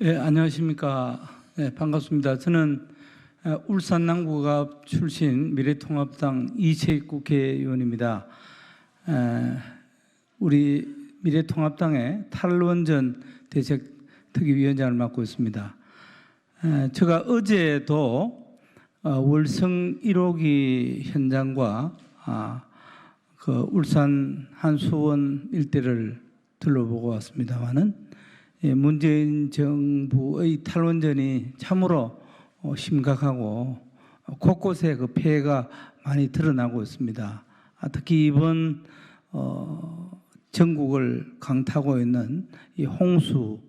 예, 안녕하십니까. 예, 반갑습니다. 저는 어, 울산 남구갑 출신 미래통합당 이채익 국회의원입니다. 에, 우리 미래통합당의 탈원전 대책 특위위원장을 맡고 있습니다. 에, 제가 어제도 어, 월성 1호기 현장과 아, 그 울산 한수원 일대를 둘러보고 왔습니다만은 예, 문재인 정부의 탈원전이 참으로 어, 심각하고 어, 곳곳에 그 피해가 많이 드러나고 있습니다. 아, 특히 이번 어, 전국을 강타하고 있는 이 홍수,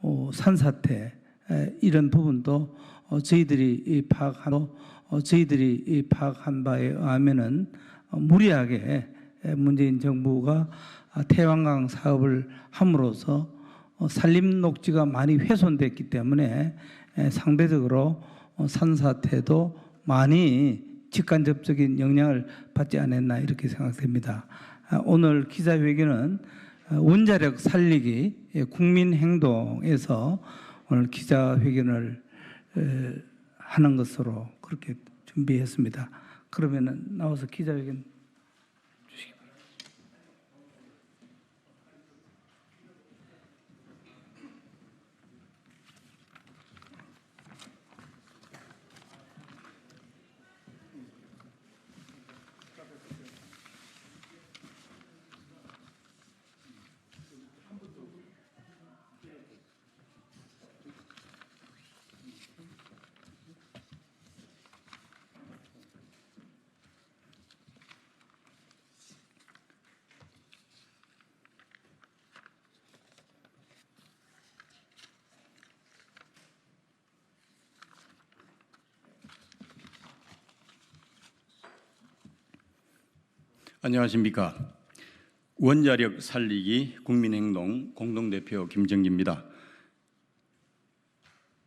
어, 산사태 에, 이런 부분도 어, 저희들이 이 파악하고 어, 저희들이 이 파악한 바에 의하면은 어, 무리하게 에, 문재인 정부가 아, 태양광 사업을 함으로써 어, 산림 녹지가 많이 훼손됐기 때문에 에, 상대적으로 어, 산사태도 많이 직간접적인 영향을 받지 않았나 이렇게 생각됩니다. 아, 오늘 기자회견은 어, 원자력 살리기 예, 국민행동에서 오늘 기자회견을 에, 하는 것으로 그렇게 준비했습니다. 그러면은 나와서 기자회견 안녕하십니까. 원자력 살리기 국민행동 공동대표 김정기입니다.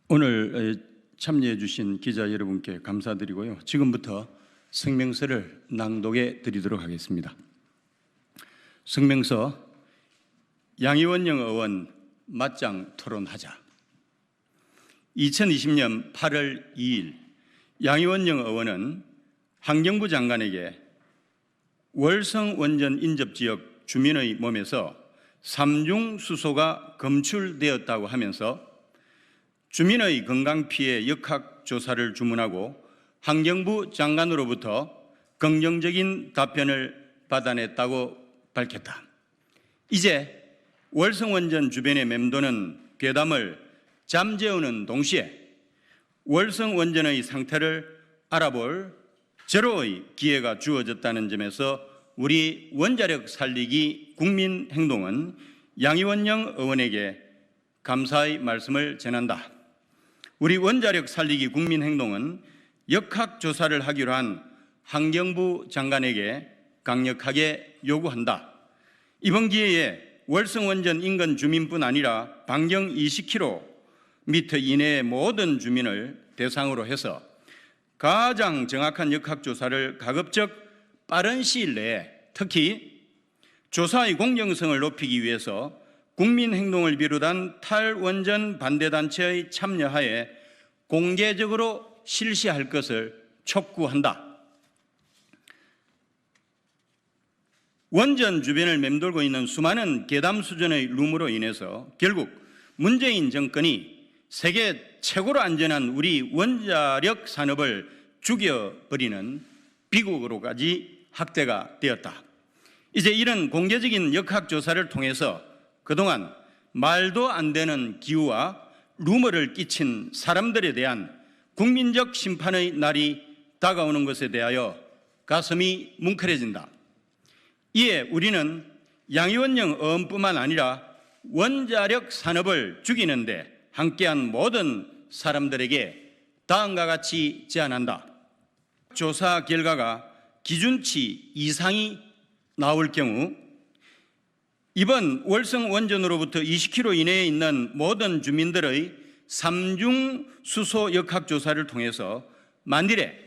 오늘 참여해 주신 기자 여러분께 감사드리고요. 지금부터 성명서를 낭독해 드리도록 하겠습니다. 성명서 양희원영 의원 맞짱 토론하자. 2020년 8월 2일 양희원영 의원은 환경부 장관에게 월성 원전 인접 지역 주민의 몸에서 삼중 수소가 검출되었다고 하면서 주민의 건강 피해 역학 조사를 주문하고 환경부 장관으로부터 긍정적인 답변을 받아냈다고 밝혔다. 이제 월성 원전 주변에 맴도는 괴담을 잠재우는 동시에 월성 원전의 상태를 알아볼 제로의 기회가 주어졌다는 점에서 우리 원자력 살리기 국민 행동은 양희원영 의원에게 감사의 말씀을 전한다. 우리 원자력 살리기 국민 행동은 역학 조사를 하기로 한 환경부 장관에게 강력하게 요구한다. 이번 기회에 월성 원전 인근 주민뿐 아니라 반경 20km 이내의 모든 주민을 대상으로 해서 가장 정확한 역학조사를 가급적 빠른 시일 내에 특히 조사의 공정성을 높이기 위해서 국민행동을 비롯한 탈원전 반대단체의 참여하에 공개적으로 실시할 것을 촉구한다. 원전 주변을 맴돌고 있는 수많은 괴담 수준의 룸으로 인해서 결국 문재인 정권이 세계 최고로 안전한 우리 원자력 산업을 죽여버리는 비극으로까지 확대가 되었다. 이제 이런 공개적인 역학조사를 통해서 그동안 말도 안 되는 기후와 루머를 끼친 사람들에 대한 국민적 심판의 날이 다가오는 것에 대하여 가슴이 뭉클해진다. 이에 우리는 양이원령 어음뿐만 아니라 원자력 산업을 죽이는데 함께한 모든 사람들에게 다음과 같이 제안한다. 조사 결과가 기준치 이상이 나올 경우 이번 월성 원전으로부터 20km 이내에 있는 모든 주민들의 삼중 수소 역학 조사를 통해서 만일에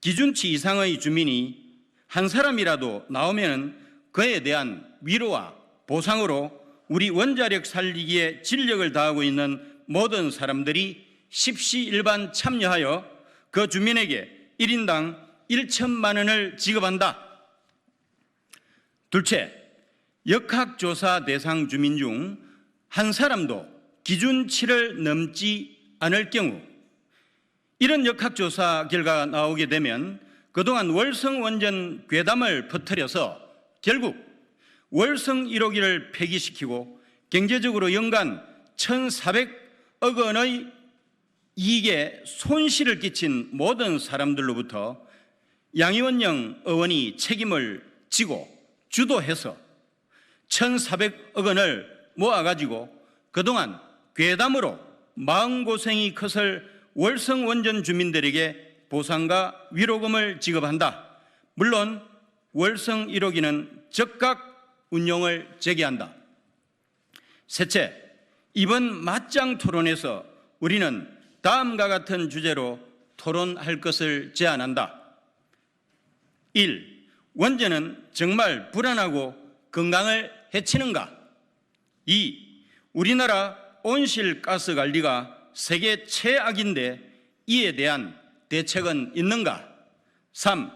기준치 이상의 주민이 한 사람이라도 나오면 그에 대한 위로와 보상으로 우리 원자력 살리기에 진력을 다하고 있는 모든 사람들이 십시일반 참여하여 그 주민에게 1인당 1천만 원을 지급한다. 둘째, 역학조사 대상 주민 중 한 사람도 기준치를 넘지 않을 경우 이런 역학조사 결과가 나오게 되면 그동안 월성 원전 괴담을 퍼뜨려서 결국 월성 1호기를 폐기시키고 경제적으로 연간 1,400 억 원의 이익에 손실을 끼친 모든 사람들로부터 양이원영 의원이 책임을 지고 주도해서 1,400억 원을 모아가지고 그동안 괴담으로 마음고생이 컸을 월성 원전 주민들에게 보상과 위로금을 지급한다. 물론 월성 1호기는 즉각 운용을 재개한다. 셋째, 이번 맞짱 토론에서 우리는 다음과 같은 주제로 토론할 것을 제안한다. 1. 원전은 정말 불안하고 건강을 해치는가? 2. 우리나라 온실가스 관리가 세계 최악인데 이에 대한 대책은 있는가? 3.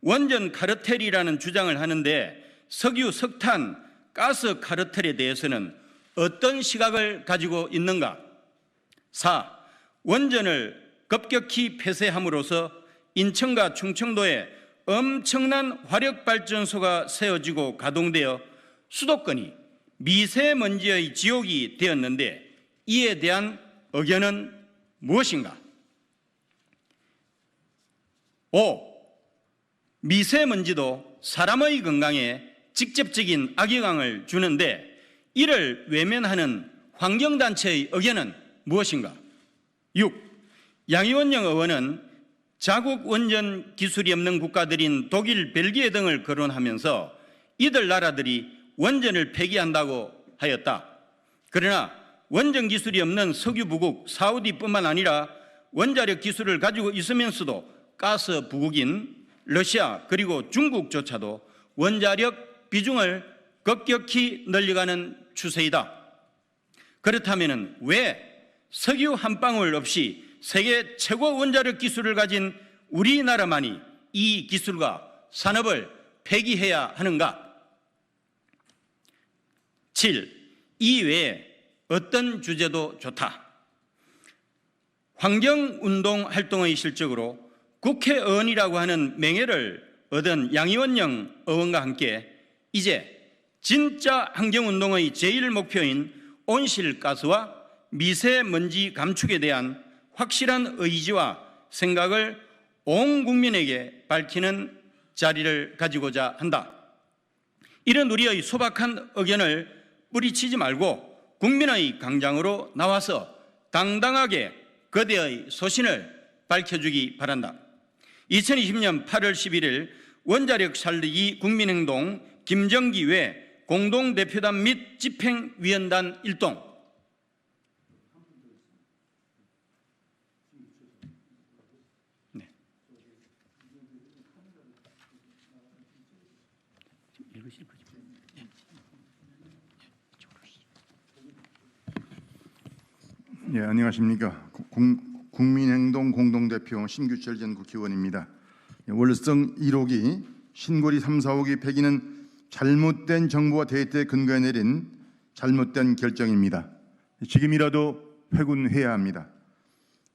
원전 카르텔이라는 주장을 하는데 석유, 석탄, 가스 카르텔에 대해서는 어떤 시각을 가지고 있는가? 4. 원전을 급격히 폐쇄함으로써 인천과 충청도에 엄청난 화력 발전소가 세워지고 가동되어 수도권이 미세먼지의 지옥이 되었는데 이에 대한 의견은 무엇인가? 5. 미세먼지도 사람의 건강에 직접적인 악영향을 주는데 이를 외면하는 환경단체의 의견은 무엇인가? 6. 양이원영 의원은 자국 원전 기술이 없는 국가들인 독일, 벨기에 등을 거론하면서 이들 나라들이 원전을 폐기한다고 하였다. 그러나 원전 기술이 없는 석유 부국 사우디뿐만 아니라 원자력 기술을 가지고 있으면서도 가스 부국인 러시아 그리고 중국조차도 원자력 비중을 급격히 늘려가는 추세이다. 그렇다면 왜 석유 한 방울 없이 세계 최고 원자력 기술을 가진 우리나라만이 이 기술과 산업을 폐기해야 하는가? 7. 이 외에 어떤 주제도 좋다. 환경운동 활동의 실적으로 국회의원이라고 하는 명예를 얻은 양이원영 의원과 함께 이제 진짜 환경운동의 제일 목표인 온실가스와 미세먼지 감축에 대한 확실한 의지와 생각을 온 국민에게 밝히는 자리를 가지고자 한다. 이런 우리의 소박한 의견을 뿌리치지 말고 국민의 강장으로 나와서 당당하게 거대의 소신을 밝혀주기 바란다. 2020년 8월 11일 원자력 살리기 국민행동 김정기 외 공동대표단 및 집행위원단 일동 네. 예, 안녕하십니까. 공- 국민행동 공동대표 신규철 전 국회의원입니다. 예, 월성 1호기 신고리 3, 4호기 폐기는 잘못된 정부와 데이터에 근거해 내린 잘못된 결정입니다. 지금이라도 회군해야 합니다.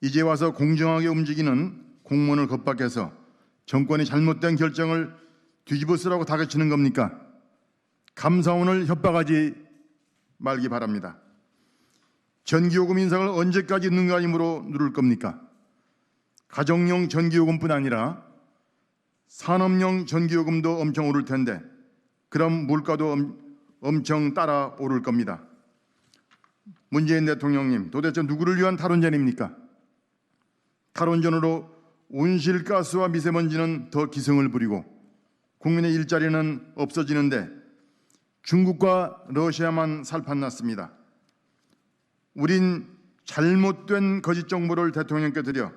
이제 와서 공정하게 움직이는 공무원을 겁박해서 정권이 잘못된 결정을 뒤집어 쓰라고 다그치는 겁니까? 감사원을 협박하지 말기 바랍니다. 전기요금 인상을 언제까지 능가임으로 누를 겁니까? 가정용 전기요금뿐 아니라 산업용 전기요금도 엄청 오를 텐데 그럼 물가도 엄, 엄청 따라 오를 겁니다. 문재인 대통령님 도대체 누구를 위한 탈원전입니까? 탈원전으로 온실가스와 미세먼지는 더 기승을 부리고 국민의 일자리는 없어지는데 중국과 러시아만 살판났습니다. 우린 잘못된 거짓 정보를 대통령께 드려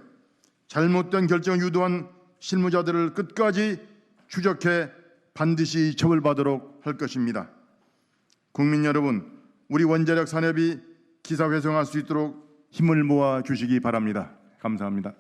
잘못된 결정을 유도한 실무자들을 끝까지 추적해 반드시 처벌받도록 할 것입니다. 국민 여러분, 우리 원자력 산업이 기사회생할 수 있도록 힘을 모아 주시기 바랍니다. 감사합니다.